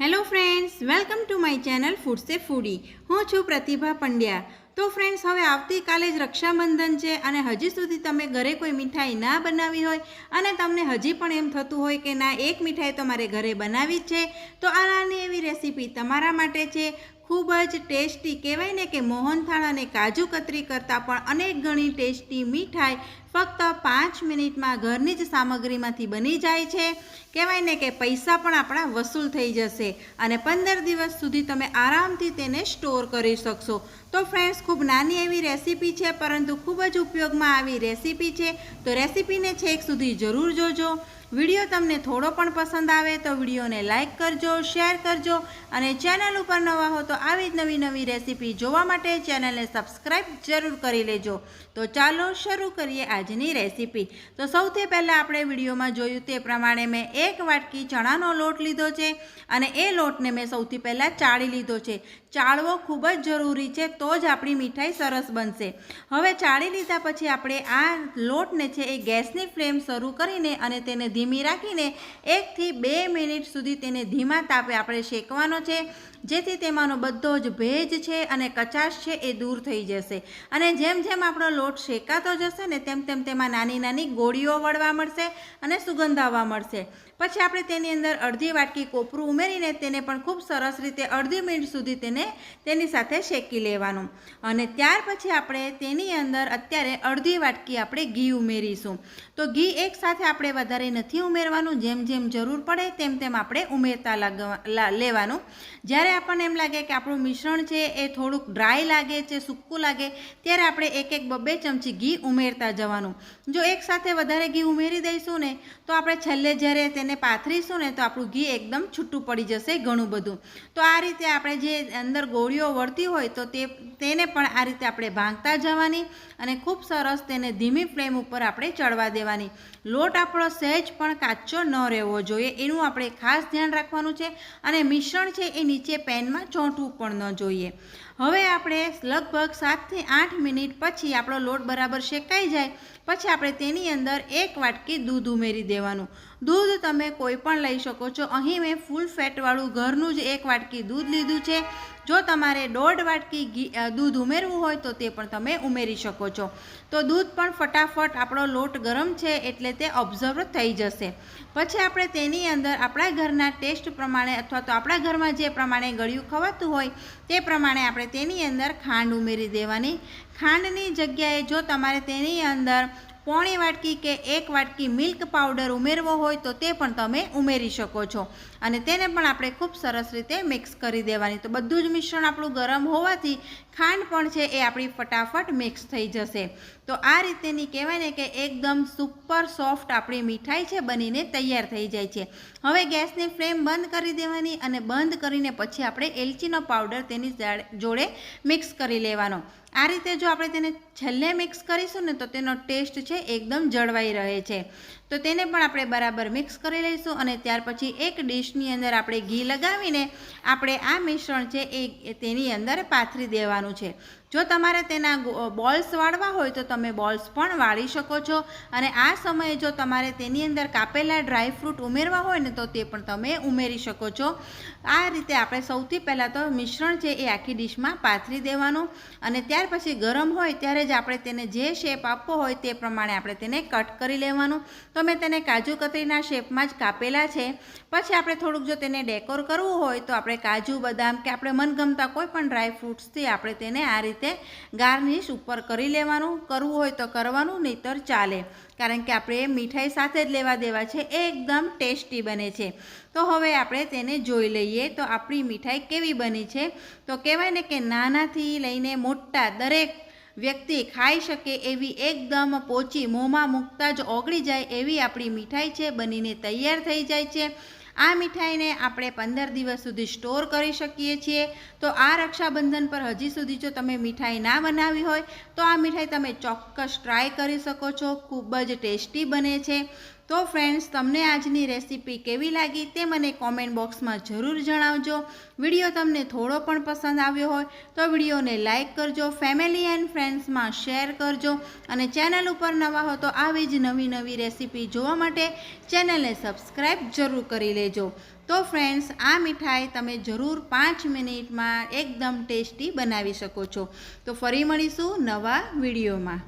Hello friends welcome to my channel food સે foodie હું છું પ્રતિભા પંડ્યા. તો ફ્રેન્ડ્સ હવે આવતીકાલે જ રક્ષાબંધન છે અને હજી સુધી તમે ઘરે કોઈ મીઠાઈ ના બનાવી હોય અને તમને હજી પણ એમ થતું હોય કે ના, એક મીઠાઈ તો મારે ઘરે બનાવી જ છે, તો આની એવી રેસીપી તમારા માટે છે. ખૂબ જ ટેસ્ટી કહેવાય ને કે મોહનથાળ અને કાજુ કતરી કરતાં પણ અનેક ગણી ટેસ્ટી મીઠાઈ ફક્ત પાંચ મિનિટમાં ઘરની જ સામગ્રીમાંથી બની જાય છે. કહેવાય ને કે પૈસા પણ આપણા વસૂલ થઈ જશે અને પંદર દિવસ સુધી તમે આરામથી તેને સ્ટોર કરી શકશો. તો ફ્રેન્ડ્સ, ખૂબ નાની એવી રેસીપી છે, પરંતુ ખૂબ જ ઉપયોગમાં આવી રેસીપી છે. તો રેસીપીને છેક સુધી જરૂર જોજો. વીડિયો તમને થોડો પણ પસંદ આવે તો વિડીયોને લાઇક કરજો, શેર કરજો અને ચેનલ ઉપર નવા હો તો આવી જ નવી નવી રેસીપી જોવા માટે ચેનલને સબસ્ક્રાઈબ જરૂર કરી લેજો. તો ચાલો શરૂ કરીએ આજની રેસીપી. તો સૌથી પહેલાં આપણે વિડીયોમાં જોયું તે પ્રમાણે મેં એક વાટકી ચણાનો લોટ લીધો છે અને એ લોટને મેં સૌથી પહેલાં ચાળી લીધો છે. ચાળવો ખૂબ જ જરૂરી છે, તો જ આપણી મીઠાઈ સરસ બનશે. હવે ચાળી લીધા પછી આપણે આ લોટને છે એ ગેસની ફ્લેમ શરૂ કરીને અને તેને ધીમી રાખીને એકથી બે મિનિટ સુધી તેને ધીમા તાપે આપણે શેકવાનો છે, જેથી તેમાંનો બધો જ ભેજ છે અને કચાશ છે એ દૂર થઈ જશે. અને જેમ જેમ આપણો લોટ શેકાતો જશે ને તેમ તેમ તેમાં નાની નાની ગોળીઓ વળવા મળશે અને સુગંધ આવવા મળશે. પછી આપણે તેની અંદર અડધી વાટકી કોપરું ઉમેરીને તેને પણ ખૂબ સરસ રીતે અડધી મિનિટ સુધી તેને તેની સાથે શેકી લેવાનું. અને ત્યાર પછી આપણે તેની અંદર અત્યારે અડધી વાટકી આપણે ઘી ઉમેરીશું. તો ઘી એકસાથે આપણે વધારે નથી ઉમેરવાનું. જેમ જેમ જરૂર પડે તેમ તેમ આપણે ઉમેરતા લાગવા લેવાનું. જ્યારે આપણને એમ લાગે કે આપણું મિશ્રણ છે એ થોડુંક ડ્રાય લાગે છે, સૂકું લાગે, ત્યારે આપણે એક એક બબે ચમચી ઘી ઉમેરતા જવાનું. જો એકસાથે વધારે ઘી ઉમેરી દઈશું ને, તો આપણે છેલ્લે જ્યારે તેને પાથરીશું ને, તો આપણું ઘી એકદમ છૂટું પડી જશે ઘણું બધું. તો આ રીતે આપણે જે અંદર ગોળીઓ વળતી હોય તો તે, તેને પણ આ રીતે આપણે ભાંગતા જવાની અને ખૂબ સરસ તેને ધીમી ફ્લેમ ઉપર આપણે ચડવા દેવાની. લોટ આપણો સહેજ પણ કાચો ન રહેવો જોઈએ, એનું આપણે ખાસ ધ્યાન રાખવાનું છે અને મિશ્રણ છે એ નીચે પેનમાં ચોંટવું પણ ન જોઈએ. હવે આપણે લગભગ સાતથી આઠ મિનિટ પછી આપણો લોટ બરાબર શેકાઈ જાય પછી આપણે તેની અંદર એક વાટકી દૂધ ઉમેરી દેવાનું. દૂધ તમે કોઈ પણ લઈ શકો છો. અહીં મેં ફૂલ ફેટવાળું ઘરનું જ એક વાટકી દૂધ લીધું છે. જો તમારે દોઢ વાટકી ઘી દૂધ ઉમેરવું હોય તો તે પણ તમે ઉમેરી શકો છો. તો દૂધ પણ ફટાફટ આપણો લોટ ગરમ છે એટલે તે ઓબ્ઝર્વ થઈ જશે. પછી આપણે તેની અંદર આપણા ઘરના ટેસ્ટ પ્રમાણે અથવા તો આપણા ઘરમાં જે પ્રમાણે ગળ્યું ખવાતું હોય તે પ્રમાણે આપણે તેની અંદર ખાંડ ઉમેરી દેવાની. ખાંડની જગ્યાએ જો તમારે તેની અંદર પોણી વાટકી કે એક વાટકી મિલ્ક પાવડર ઉમેરવો હોય તો તે પણ તમે ઉમેરી શકો છો. અને તેને પણ આપણે ખૂબ સરસ રીતે મિક્સ કરી દેવાની. તો બધું જ મિશ્રણ આપણું ગરમ હોવાથી ખાંડ પણ છે એ આપણી ફટાફટ મિક્સ થઈ જશે. તો આ રીતેની કહેવાય ને કે એકદમ સુપર સોફ્ટ આપણી મીઠાઈ છે બનીને તૈયાર થઈ જાય છે. હવે ગેસની ફ્લેમ બંધ કરી દેવાની અને બંધ કરીને પછી આપણે એલચીનો પાવડર તેની જોડે મિક્સ કરી લેવાનો. આ રીતે જો આપણે તેને છેલ્લે મિક્સ કરીશું ને તો તેનો ટેસ્ટ છે એકદમ જળવાઈ રહે છે. તો તેને પણ આપણે બરાબર મિક્સ કરી લઈશું અને ત્યાર પછી એક ડીશની અંદર આપણે ઘી લગાવીને આપણે આ મિશ્રણ છે એ તેની અંદર પાથરી દેવાનું છે. જો તમારે તેના બોલ્સ વાળવા હોય તો તમે બોલ્સ પણ વાળી શકો છો. અને આ સમયે જો તમારે તેની અંદર કાપેલા ડ્રાય ફ્રૂટ ઉમેરવા હોય ને તો તે પણ તમે ઉમેરી શકો છો. આ રીતે આપણે સૌથી પહેલાં તો મિશ્રણ છે એ આખી ડીશમાં પાથરી દેવાનું. અને ત્યાર પછી ગરમ હોય ત્યારે જ આપણે તેને જે શેપ આપવો હોય તે પ્રમાણે આપણે તેને કટ કરી લેવાનું. તો મેં તેને કાજુ કતરીના શેપમાં જ કાપેલા છે. પછી આપણે થોડુંક જો તેને ડેકોર કરવું હોય તો આપણે કાજુ, બદામ કે આપણે મનગમતા કોઈ પણ ડ્રાય ફ્રૂટ્સથી આપણે તેને આ રીતે ગાર્નિશ ઉપર કરી લેવાનું, કરવું હોય તો કરવાનું, નહીતર ચાલે. કારણ કે આપણે મીઠાઈ સાથે જ લેવા દેવા છે, એ એકદમ ટેસ્ટી બને છે. તો હવે આપણે તેને જોઈ લઈએ, તો આપણી મીઠાઈ કેવી બની છે? તો કહેવાય ને કે નાનાથી લઈને મોટા દરેક વ્યક્તિ ખાઈ શકે એવી એકદમ પોચી, મોંમાં મૂકતા જ ઓગળી જાય એવી આપણી મીઠાઈ છે, બનીને તૈયાર થઈ જાય છે. આ મીઠાઈને આપણે પંદર દિવસ સુધી સ્ટોર કરી શકીએ છીએ. તો આ રક્ષાબંધન પર હજી સુધી જો તમે મીઠાઈ ના બનાવી હોય, તો આ મીઠાઈ તમે ચોક્કસ ટ્રાય કરી શકો છો. ખૂબ જ ટેસ્ટી બને છે. તો ફ્રેન્ડ્સ તમને આજની રેસીપી કેવી લાગી તે મને કોમેન્ટ બોક્સમાં જરૂર જણાવજો. વીડિયો તમને થોડો પણ પસંદ આવ્યો હોય તો વિડીયોને લાઇક કરજો ફેમિલી એન્ડ ફ્રેન્ડ્સમાં શેર કરજો અને ચેનલ ઉપર નવા હો તો આવી જ નવી નવી રેસીપી જોવા માટે ચેનલને સબસ્ક્રાઈબ જરૂર કરી લેજો. તો ફ્રેન્ડ્સ આ મીઠાઈ તમે જરૂર પાંચ મિનિટમાં એકદમ ટેસ્ટી બનાવી શકો છો. તો ફરી મળીશું નવા વિડીયોમાં.